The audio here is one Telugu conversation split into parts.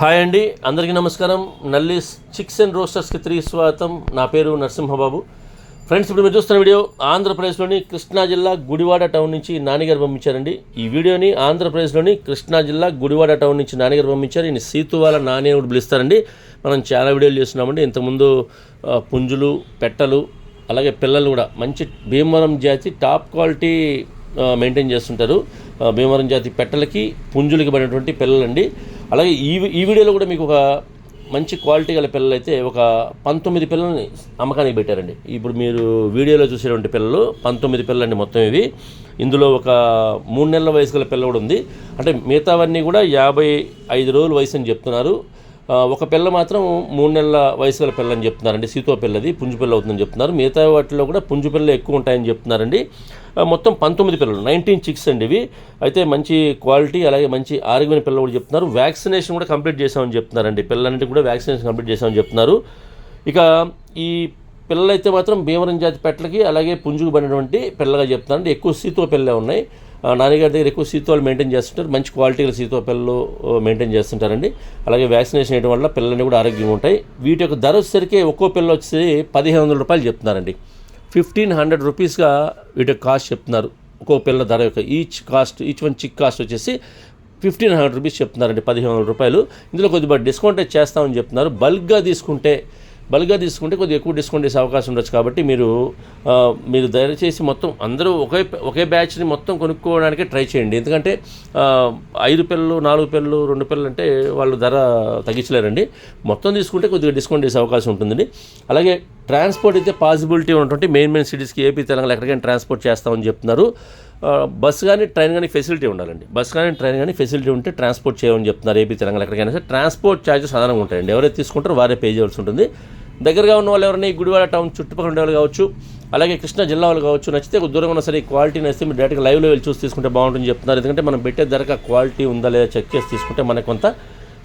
హాయ్ అండి అందరికీ నమస్కారం. నల్లిస్ చిక్స్ అండ్ రోస్టర్స్కి తిరిగి స్వాగతం. నా పేరు నరసింహబాబు. ఫ్రెండ్స్ ఇప్పుడు మీరు చూస్తున్న వీడియో ఆంధ్రప్రదేశ్లోని కృష్ణా జిల్లా గుడివాడ టౌన్ నుంచి నాన్నగారు పంపించారండి. ఈ వీడియోని ఆంధ్రప్రదేశ్లోని కృష్ణా జిల్లా గుడివాడ టౌన్ నుంచి నాన్నగారు పంపించారు. ఈయన సీతువాల నాని అని కూడా పిలుస్తారండి. మనం చాలా వీడియోలు చేస్తున్నామండి. ఇంతకుముందు పుంజులు పెట్టలు అలాగే పిల్లలు కూడా మంచి భీమవరం జాతి టాప్ క్వాలిటీ మెయింటైన్ చేస్తుంటారు. భీమవరం జాతి పెట్టలకి పుంజులకి పడినటువంటి పిల్లలండి. అలాగే ఈ ఈ వీడియోలో కూడా మీకు ఒక మంచి క్వాలిటీ గల పిల్లలు అయితే ఒక పంతొమ్మిది పిల్లల్ని అమ్మకానికి పెట్టారండి. ఇప్పుడు మీరు వీడియోలో చూసేటువంటి పిల్లలు పంతొమ్మిది పిల్లలండి మొత్తం ఇవి. ఇందులో ఒక మూడు నెలల వయసు గల పిల్ల కూడా ఉంది. అంటే మిగతావన్నీ కూడా యాభై ఐదు రోజుల వయసు అని చెప్తున్నారు. ఒక పిల్ల మాత్రం మూడు నెలల వయసు గల పిల్ల అని చెప్తున్నారండి. సీతో పిల్లది పుంజు పిల్ల అవుతుందని చెప్తున్నారు. మిగతా వాటిలో కూడా పుంజు పిల్లలు ఎక్కువ ఉంటాయని చెప్తున్నారండి. మొత్తం పంతొమ్మిది పిల్లలు నైన్టీన్ చిక్స్ అండి ఇవి. అయితే మంచి క్వాలిటీ అలాగే మంచి ఆరోగ్యమైన పిల్లలు కూడా చెప్తున్నారు. వ్యాక్సినేషన్ కూడా కంప్లీట్ చేసామని చెప్తున్నారండి. పిల్లలన్నింటికి కూడా వ్యాక్సినేషన్ కంప్లీట్ చేసామని చెప్తున్నారు. ఇక ఈ పిల్లలైతే మాత్రం భీమరం జాతి పెట్టలకి అలాగే పుంజుకు పడినటువంటి పిల్లగా చెప్తున్నారండి. ఎక్కువ సీతో పిల్లలే ఉన్నాయి. నాన్నగారి దగ్గర ఎక్కువ సీతోలు మెయింటైన్ చేస్తుంటారు. మంచి క్వాలిటీ గల సీతో పిల్లలు మెయింటైన్ చేస్తుంటారండి. అలాగే వ్యాక్సినేషన్ వేయడం వల్ల పిల్లల్ని కూడా ఆరోగ్యంగా ఉంటాయి. వీటి యొక్క ధర వచ్చేసరికి ఒక్కో పిల్ల వచ్చి పదిహేను వందల రూపాయలు చెప్తున్నారండి. ఫిఫ్టీన్ హండ్రెడ్ రూపీస్గా వీటి యొక్క కాస్ట్ చెప్తున్నారు. ఒక్కో పిల్ల ధర యొక్క each cost each one chick cost వచ్చేసి ఫిఫ్టీన్ హండ్రెడ్ రూపీస్ చెప్తున్నారండి పదిహేను వందల రూపాయలు. ఇందులో కొద్దిగా డిస్కౌంట్ అయితే చేస్తామని చెప్తున్నారు. బల్క్గా తీసుకుంటే బల్గా తీసుకుంటే కొద్దిగా ఎక్కువ డిస్కౌంట్ చేసే అవకాశం ఉండొచ్చు కాబట్టి మీరు మీరు దయచేసి మొత్తం అందరూ ఒకే ఒకే బ్యాచ్ని మొత్తం కొనుక్కోవడానికి ట్రై చేయండి. ఎందుకంటే ఐదు పిల్లలు నాలుగు పిల్లలు రెండు పిల్లలు అంటే వాళ్ళు ధర తగ్గించలేరండి. మొత్తం తీసుకుంటే కొద్దిగా డిస్కౌంట్ చేసే అవకాశం ఉంటుందండి. అలాగే ట్రాన్స్పోర్ట్ అయితే పాసిబిలిటీ ఉన్నటువంటి మెయిన్ మెయిన్ సిటీస్కి ఏపీ తెలంగాణ ఎక్కడికైనా ట్రాన్స్పోర్ట్ చేస్తామని చెప్తున్నారు. బస్సు బస్ కానీ ట్రైన్ కానీ ఫెసిలిటీ ఉండాలండి. బస్ కానీ ట్రైన్ కానీ ఫెసిలిటీ ఉంటే ట్రాన్స్పోర్ట్ చేయమని చెప్తున్నారు ఏపీ తెలంగాణ ఎక్కడికైనా సరే. ట్రాన్స్పోర్ట్ ఛార్జెస్ సాధారణంగా ఉంటాయండి. ఎవరైతే తీసుకుంటారో వారే పే చేయాల్సి ఉంటుంది. దగ్గరగా ఉన్న వాళ్ళు ఎవరైనా ఈ గుడివాడ టౌన్ చుట్టుపక్కల ఉండే వాళ్ళు కావచ్చు అలాగే కృష్ణా జిల్లా వాళ్ళు కావచ్చు నచ్చితే కొద్ది దూరంగా ఉన్నా సరే క్వాలిటీని క్వాలిటీ నచ్చితే మీరు డైరెక్ట్గా లైవ్లో వెళ్ళి చూసి తీసుకుంటే బాగుంటుంది చెప్తున్నారు. ఎందుకంటే మనం పెట్టే ధరకు క్వాలిటీ ఉందా లేదా చెక్ చేసి తీసుకుంటే మనకు కొంత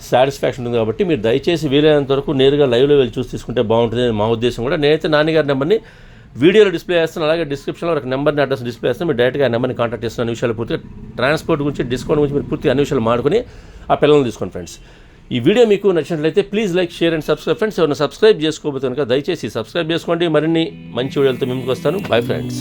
సాటిస్ఫాక్షన్ ఉంది కాబట్టి మీరు దయచేసి వీలైనంత వరకు నేరుగా లైవ్లో వెళ్ళి చూసి తీసుకుంటే బాగుంటుంది అని మా ఉద్దేశం కూడా. నేనైతే నాన్నగారి నెంబర్ని వీడియోలో డిస్ప్లే చేస్తాను అలాగే డిస్క్రిప్షన్లో ఒక నెంబర్ని అడ్రస్ డిస్ప్లే చేస్తాను. మీరు డైరెక్ట్గా ఆ నెంబర్ని కాంటాక్ట్ చేస్తున్న అన్ని విషయాలు పూర్తిగా ట్రాన్స్పోర్ట్ గురించి డిస్కౌంట్ గురించి మీరు పూర్తిగా అన్ని విషయాలు మాడుకొని ఆ పిల్లల్ని తీసుకోండి ఫ్రెండ్స్ ఈ వీడియో మీకు నచ్చినట్లయితే please like share and subscribe friends ఎవరైనా సబ్స్క్రైబ్ చేసుకోకపోతే కనుక దయచేసి సబ్స్క్రైబ్ చేసుకోండి. మరిన్ని మంచి వీడియోలతో ముందుకు వస్తాను. Bye friends